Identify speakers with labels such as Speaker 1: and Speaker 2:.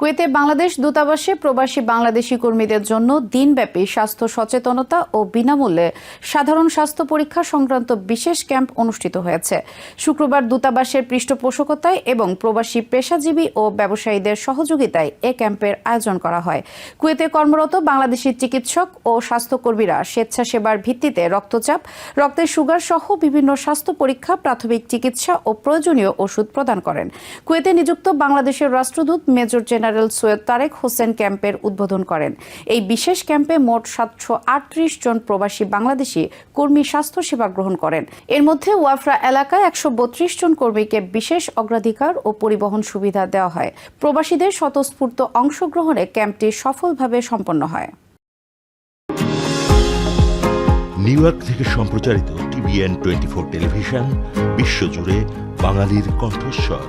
Speaker 1: কুয়েতে বাংলাদেশ দূতাবাসে প্রবাসী বাংলাদেশি কর্মীদের জন্য দিনব্যাপী স্বাস্থ্য সচেতনতা ও বিনামূল্যে সাধারণ স্বাস্থ্য পরীক্ষা সংক্রান্ত বিশেষ ক্যাম্প অনুষ্ঠিত হয়েছে। শুক্রবার দূতাবাসের পৃষ্ঠপোষকতায় এবং প্রবাসী পেশাজীবী ও ব্যবসায়ীদের সহযোগিতায় এ ক্যাম্পের আয়োজন করা হয়। কুয়েতে কর্মরত বাংলাদেশি চিকিৎসক ও স্বাস্থ্যকর্মীরা স্বেচ্ছাসেবার ভিত্তিতে রক্তচাপ, রক্তের সুগার সহ বিভিন্ন স্বাস্থ্য পরীক্ষা, প্রাথমিক চিকিৎসা ও প্রয়োজনীয় ওষুধ প্রদান করেন। কুয়েতে নিযুক্ত বাংলাদেশের রাষ্ট্রদূত মেজর জেনারেল সৈয়দ তারেক হোসেন ক্যাম্পের উদ্বোধন করেন। এই বিশেষ ক্যাম্পে মোট সাতশো আটত্রিশ জন প্রবাসী বাংলাদেশি কর্মী স্বাস্থ্য সেবা গ্রহণ করেন। এর মধ্যে ওয়াফরা এলাকায় একশো বত্রিশ জন কর্মীকে বিশেষ অগ্রাধিকার ও পরিবহন সুবিধা দেওয়া হয়। প্রবাসীদের স্বতঃস্ফূর্ত অংশগ্রহণে ক্যাম্পটি সফলভাবে সম্পন্ন হয়।
Speaker 2: নিউ ইয়র্ক থেকে সম্প্রচারিত টিভিএন টোয়েন্টি ফোর টেলিভিশন, বিশ্বজুড়ে বাঙালির কণ্ঠস্বর।